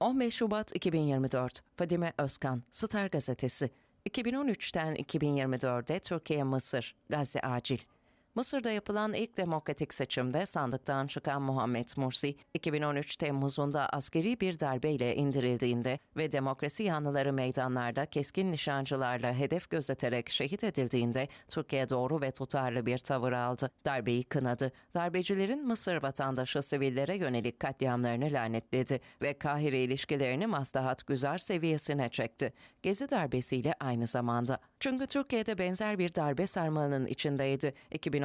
15 Şubat 2024 Fadime Özkan Star Gazetesi. 2013'ten 2024'de Türkiye Mısır Gazze Acil Mısır'da yapılan ilk demokratik seçimde sandıktan çıkan Muhammed Mursi, 2013 Temmuz'unda askeri bir darbeyle indirildiğinde ve demokrasi yanlıları meydanlarda keskin nişancılarla hedef gözeterek şehit edildiğinde Türkiye doğru ve tutarlı bir tavır aldı. Darbeyi kınadı. Darbecilerin Mısır vatandaşı sivillere yönelik katliamlarını lanetledi ve Kahire ilişkilerini maslahat güzar seviyesine çekti. Gezi darbesiyle aynı zamanda. Çünkü Türkiye'de benzer bir darbe sarmalının içindeydi.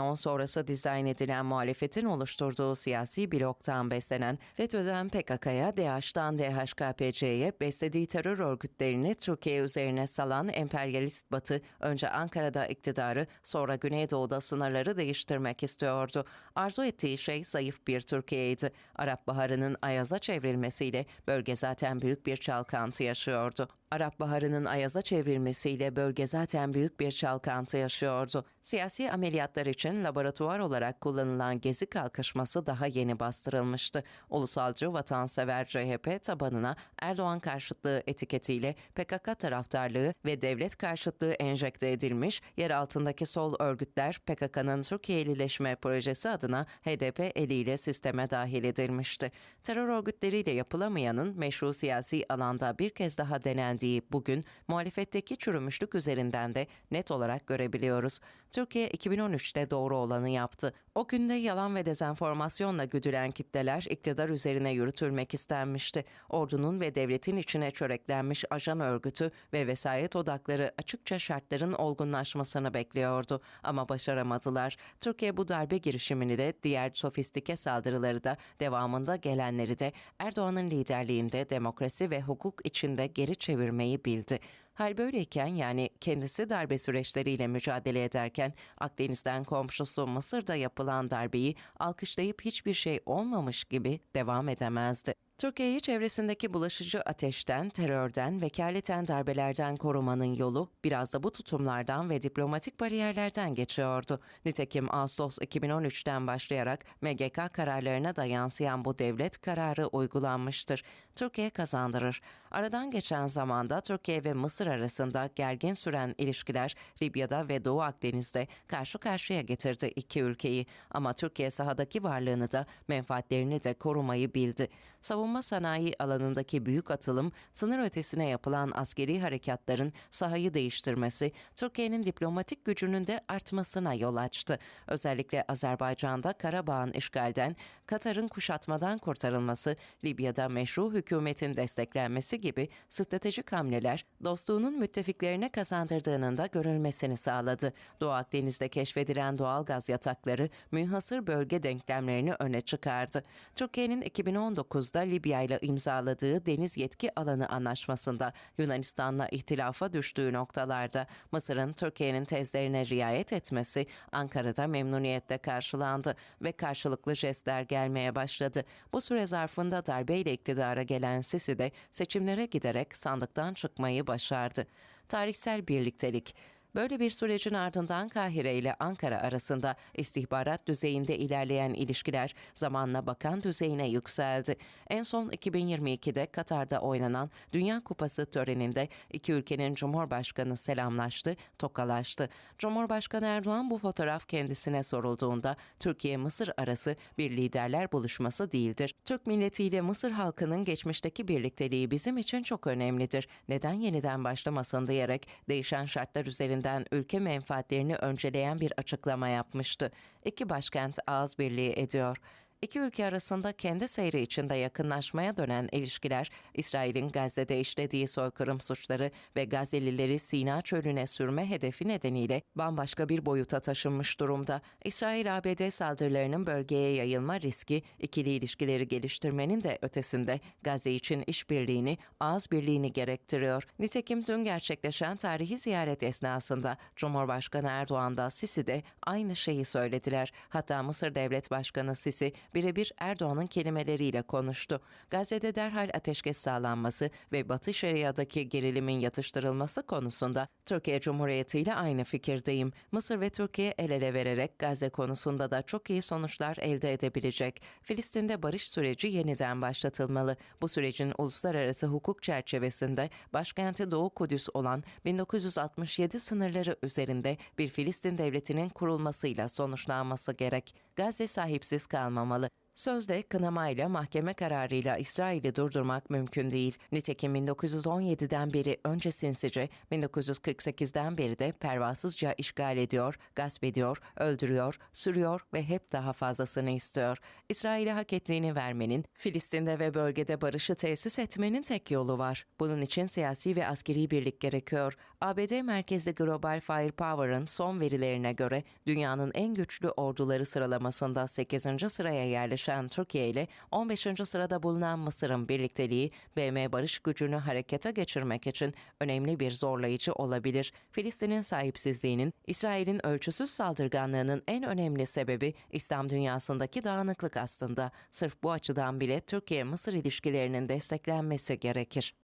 2010 sonrası dizayn edilen muhalefetin oluşturduğu siyasi bloktan beslenen FETÖ'den PKK'ya, DH'dan DHKPC'ye beslediği terör örgütlerini Türkiye üzerine salan emperyalist Batı önce Ankara'da iktidarı sonra Güneydoğu'da sınırları değiştirmek istiyordu. Arzu ettiği şey zayıf bir Türkiye'ydi. Arap Baharı'nın ayaza çevrilmesiyle bölge zaten büyük bir çalkantı yaşıyordu. Arap Baharı'nın ayaza çevrilmesiyle bölge zaten büyük bir çalkantı yaşıyordu. Siyasi ameliyatlar için laboratuvar olarak kullanılan Gezi kalkışması daha yeni bastırılmıştı. Ulusalcı vatansever CHP tabanına Erdoğan karşıtlığı etiketiyle PKK taraftarlığı ve devlet karşıtlığı enjekte edilmiş, yer altındaki sol örgütler PKK'nın Türkiye'lileşme projesi adına HDP eliyle sisteme dahil edilmişti. Terör örgütleriyle yapılamayanın meşru siyasi alanda bir kez daha denendiği bugün muhalefetteki çürümüşlük üzerinden de net olarak görebiliyoruz. Türkiye 2013'te doğru olanı yaptı. O günde yalan ve dezenformasyonla güdülen kitleler iktidar üzerine yürütülmek istenmişti. Ordunun ve devletin içine çöreklenmiş ajan örgütü ve vesayet odakları açıkça şartların olgunlaşmasını bekliyordu. Ama başaramadılar. Türkiye bu darbe girişimini de diğer sofistike saldırıları da devamında gelenleri de Erdoğan'ın liderliğinde demokrasi ve hukuk içinde geri çevirmeyi bildi. Hal böyleyken yani kendisi darbe süreçleriyle mücadele ederken Akdeniz'den komşusu Mısır'da yapılan darbeyi alkışlayıp hiçbir şey olmamış gibi devam edemezdi. Türkiye'yi çevresindeki bulaşıcı ateşten, terörden, vekaleten darbelerden korumanın yolu biraz da bu tutumlardan ve diplomatik bariyerlerden geçiyordu. Nitekim Ağustos 2013'ten başlayarak MGK kararlarına da yansıyan bu devlet kararı uygulanmıştır. Türkiye kazandırır. Aradan geçen zamanda Türkiye ve Mısır arasında gergin süren ilişkiler Libya'da ve Doğu Akdeniz'de karşı karşıya getirdi iki ülkeyi. Ama Türkiye sahadaki varlığını da menfaatlerini de korumayı bildi. Savunma sanayi alanındaki büyük atılım, sınır ötesine yapılan askeri harekatların sahayı değiştirmesi, Türkiye'nin diplomatik gücünün de artmasına yol açtı. Özellikle Azerbaycan'da Karabağ'ın işgalden, Katar'ın kuşatmadan kurtarılması, Libya'da meşru hükümetin desteklenmesi gibi stratejik hamleler dostluğunun müttefiklerine kazandırdığının da görülmesini sağladı. Doğu Akdeniz'de keşfedilen doğal gaz yatakları münhasır bölge denklemlerini öne çıkardı. Türkiye'nin 2019'da Libya ile imzaladığı deniz yetki alanı anlaşmasında Yunanistan'la ihtilafa düştüğü noktalarda Mısır'ın Türkiye'nin tezlerine riayet etmesi Ankara'da memnuniyetle karşılandı ve karşılıklı jestler gelmeye başladı. Bu süre zarfında darbeyle iktidara gelen Sisi de seçimlere giderek sandıktan çıkmayı başardı. Tarihsel birliktelik Böyle bir sürecin ardından Kahire ile Ankara arasında istihbarat düzeyinde ilerleyen ilişkiler zamanla bakan düzeyine yükseldi. En son 2022'de Katar'da oynanan Dünya Kupası töreninde iki ülkenin Cumhurbaşkanı selamlaştı, tokalaştı. Cumhurbaşkanı Erdoğan bu fotoğraf kendisine sorulduğunda Türkiye-Mısır arası bir liderler buluşması değildir. Türk milletiyle Mısır halkının geçmişteki birlikteliği bizim için çok önemlidir. Neden yeniden başlamasın diyerek değişen şartlar üzerinde üzerinden ülke menfaatlerini önceleyen bir açıklama yapmıştı. İki başkent ağız birliği ediyor. İki ülke arasında kendi seyri içinde yakınlaşmaya dönen ilişkiler, İsrail'in Gazze'de işlediği soykırım suçları ve Gazze'lileri Sina çölüne sürme hedefi nedeniyle bambaşka bir boyuta taşınmış durumda. İsrail-ABD saldırılarının bölgeye yayılma riski, ikili ilişkileri geliştirmenin de ötesinde Gazze için işbirliğini, ağız birliğini gerektiriyor. Nitekim dün gerçekleşen tarihi ziyaret esnasında Cumhurbaşkanı Erdoğan da Sisi de aynı şeyi söylediler. Hatta Mısır Devlet Başkanı Sisi, birebir Erdoğan'ın kelimeleriyle konuştu. Gazze'de derhal ateşkes sağlanması ve Batı Şeria'daki gerilimin yatıştırılması konusunda Türkiye Cumhuriyeti ile aynı fikirdeyim. Mısır ve Türkiye el ele vererek Gazze konusunda da çok iyi sonuçlar elde edebilecek. Filistin'de barış süreci yeniden başlatılmalı. Bu sürecin uluslararası hukuk çerçevesinde başkenti Doğu Kudüs olan 1967 sınırları üzerinde bir Filistin devletinin kurulmasıyla sonuçlanması gerek. Gazze sahipsiz kalmamalı. Sözde kınamayla mahkeme kararıyla İsrail'i durdurmak mümkün değil. Nitekim 1917'den beri önce sinsice, 1948'den beri de pervasızca işgal ediyor, gasp ediyor, öldürüyor, sürüyor ve hep daha fazlasını istiyor. İsrail'e hak ettiğini vermenin, Filistin'de ve bölgede barışı tesis etmenin tek yolu var. Bunun için siyasi ve askeri birlik gerekiyor. ABD merkezli Global Firepower'ın son verilerine göre dünyanın en güçlü orduları sıralamasında 8. sıraya yerleşen Türkiye ile 15. sırada bulunan Mısır'ın birlikteliği BM barış gücünü harekete geçirmek için önemli bir zorlayıcı olabilir. Filistin'in sahipsizliğinin, İsrail'in ölçüsüz saldırganlığının en önemli sebebi İslam dünyasındaki dağınıklık aslında. Sırf bu açıdan bile Türkiye-Mısır ilişkilerinin desteklenmesi gerekir.